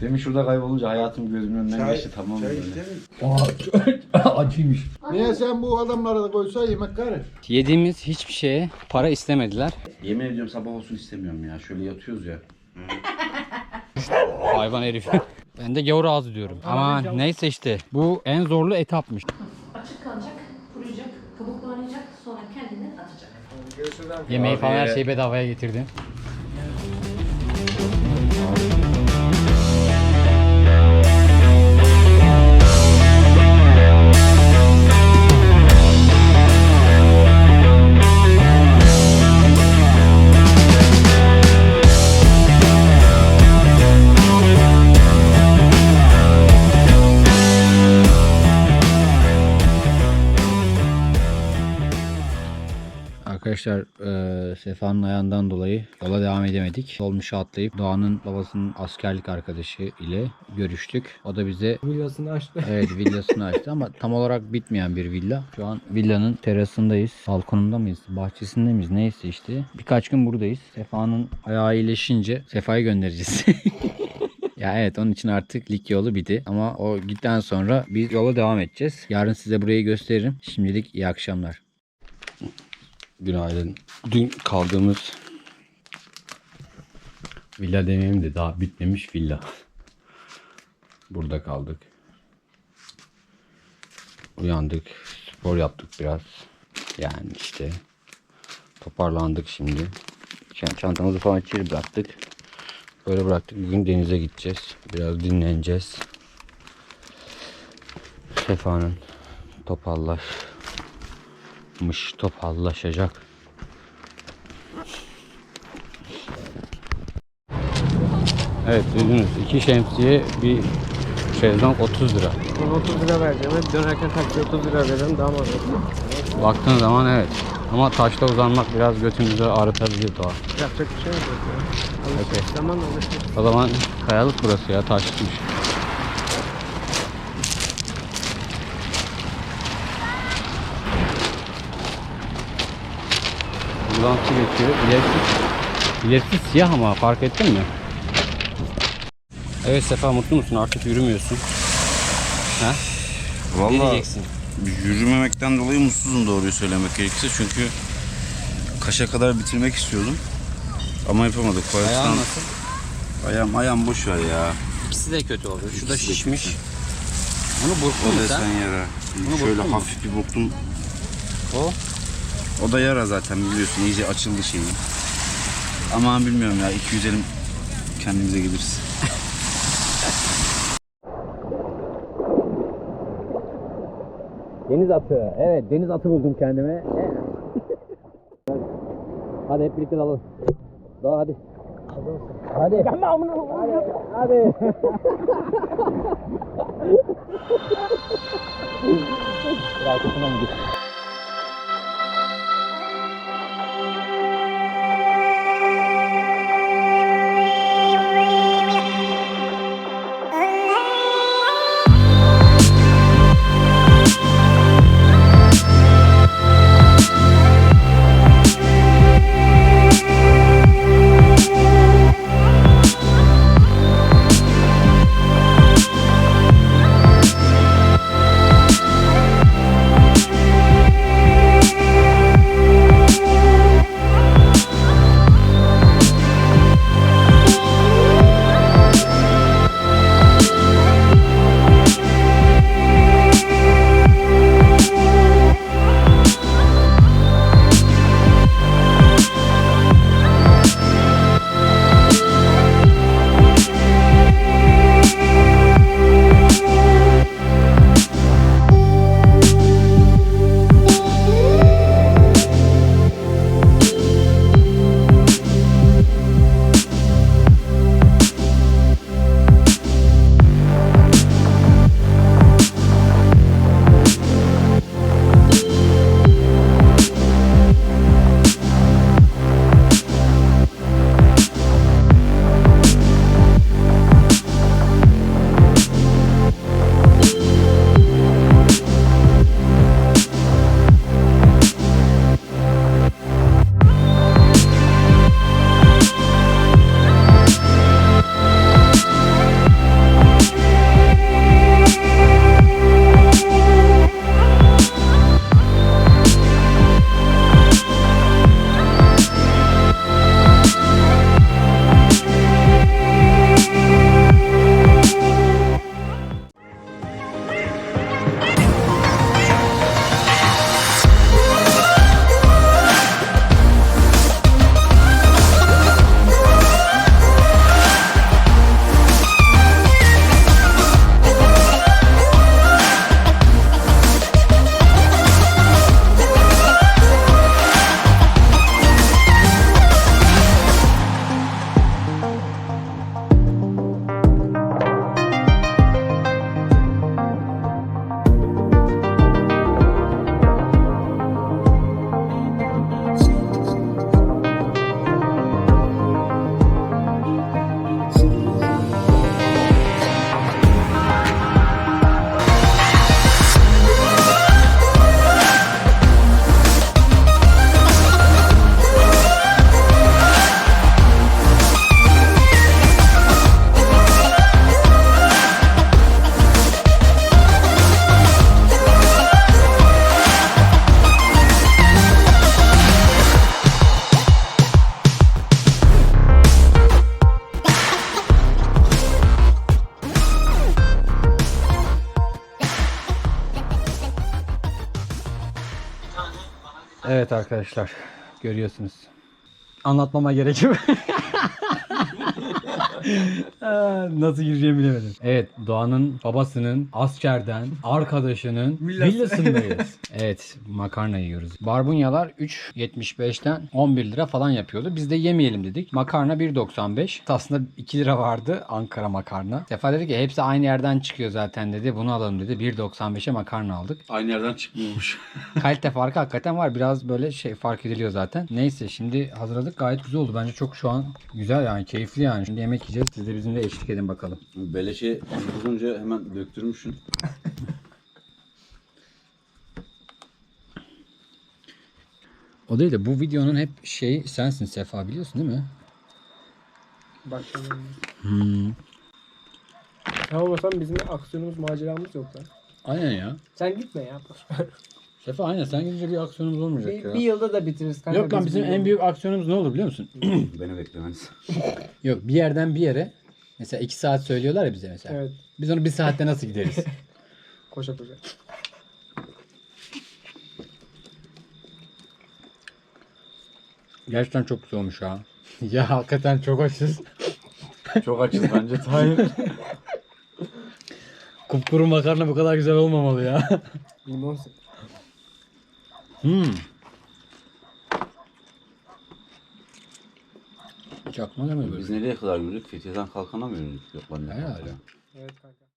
Demin şurada kaybolunca hayatım gözümün önünden geçti tamam mı? böyle? Acıymış. Niye sen bu adamlara da koysa yemek karı? Yediğimiz hiçbir şeye para istemediler. Yemin ediyorum sabah olsun istemiyorum ya. Şöyle yatıyoruz ya. Hayvan herif. Ben de gavur ağzı diyorum. Ama neyse işte. Bu en zorlu etapmış. Açık kalacak, kuruyacak, kabuklanacak, sonra kendini atacak. Yemeği falan her şeyi bedavaya getirdim. Arkadaşlar eee Sefa'nın ayağından dolayı yola devam edemedik. Dolmuşa atlayıp Doğan'ın babasının askerlik arkadaşı ile görüştük. O da bize Villasını açtı. evet villasını açtı ama tam olarak bitmeyen bir villa. Şu an villanın terasındayız. Balkonunda mıyız? Bahçesinde miyiz? Neyse işte. Birkaç gün buradayız. Sefa'nın ayağı iyileşince Sefa'yı göndereceğiz. Ya evet onun için artık lig yolu bitti. Ama o gitten sonra biz yola devam edeceğiz. Yarın size burayı gösteririm. Şimdilik iyi akşamlar. Günaydın. Dün kaldığımız villa demeyeyim de daha bitmemiş villa. Burada kaldık. Uyandık. Spor yaptık biraz. Yani işte toparlandık şimdi. Çantamızı falan içeri bıraktık. Böyle bıraktık. Bugün denize gideceğiz. Biraz dinleneceğiz. Sefa'nın toparlaş mış topallaşacak. Evet duydunuz. iki şemsiye bir şezlong 30 lira. 30 lira vereceğim. Hep dönerken taksi 30 lira veririm daha mantıklı. Baktığın zaman evet. Ama taşta uzanmak biraz götünüzü ağrıtabilir doğa. Yapacak bir şey yok. zaten. Alışmış Okey. zaman alışmış. O zaman kayalık burası ya taşlıkmış. Su geçiyor. İlerisi, ilerisi siyah ama fark ettin mi? Evet Sefa mutlu musun? Artık yürümüyorsun. Ha? Ne Valla diyeceksin? yürümemekten dolayı mutsuzum doğruyu söylemek gerekirse. Çünkü Kaş'a kadar bitirmek istiyordum. Ama yapamadık. Ayağın Koalistan- nasıl? Ayağım, ayağım boş ver ya. İkisi de kötü oldu. Şu da şişmiş. kötü. Bunu burktun O mu desen sen? yara. Bunu Şöyle burktun mu? hafif bir burktum. O? O da yara zaten biliyorsun. iyice açıldı şeyi. Ama bilmiyorum ya. 200 elim kendimize geliriz. Deniz atı. Evet deniz atı buldum kendime. hadi hep birlikte dalalım. Doğa hadi. Hadi. Hadi. Hadi. Bir arkasından git. Evet arkadaşlar görüyorsunuz. Anlatmama gerek yok. Nasıl gireceğimi bilemedim. Evet Doğan'ın babasının askerden arkadaşının villasındayız. evet makarna yiyoruz. Barbunyalar 3.75'ten 11 lira falan yapıyordu. Biz de yemeyelim dedik. Makarna 1.95. Aslında 2 lira vardı Ankara makarna. Sefa dedi ki hepsi aynı yerden çıkıyor zaten dedi. Bunu alalım dedi. 1.95'e makarna aldık. Aynı yerden çıkmıyormuş. Kalite farkı hakikaten var. Biraz böyle şey fark ediliyor zaten. Neyse şimdi hazırladık. Gayet güzel oldu. Bence çok şu an güzel yani. Keyifli yani. Şimdi yemek yiyeceğiz. Siz de bizimle eşlik edin bakalım. Beleşe bulunca hemen döktürmüşsün. O değil de bu videonun hep şey sensin Sefa biliyorsun değil mi? Şimdi. Hmm. Sen olmasan bizim aksiyonumuz, maceramız yok lan. Aynen ya. Sen gitme ya. Sefa aynen sen gidince bir aksiyonumuz olmayacak bir, ya. bir yılda da bitiririz kanka. Yok lan biz bizim en büyük aksiyonumuz ne olur biliyor musun? Beni beklemeniz. Yok bir yerden bir yere mesela iki saat söylüyorlar ya bize mesela. Evet. Biz onu bir saatte nasıl gideriz? Koşa koşa. Gerçekten çok güzel olmuş ha. ya hakikaten çok açız. Çok açız bence Tahir. Kupkuru makarna bu kadar güzel olmamalı ya. Limon sık. Hmm. Çakma deme böyle. Biz nereye kadar yürüdük? Fethiye'den kalkana mı yürüdük? Yok lan ne Herhalde. Evet kanka.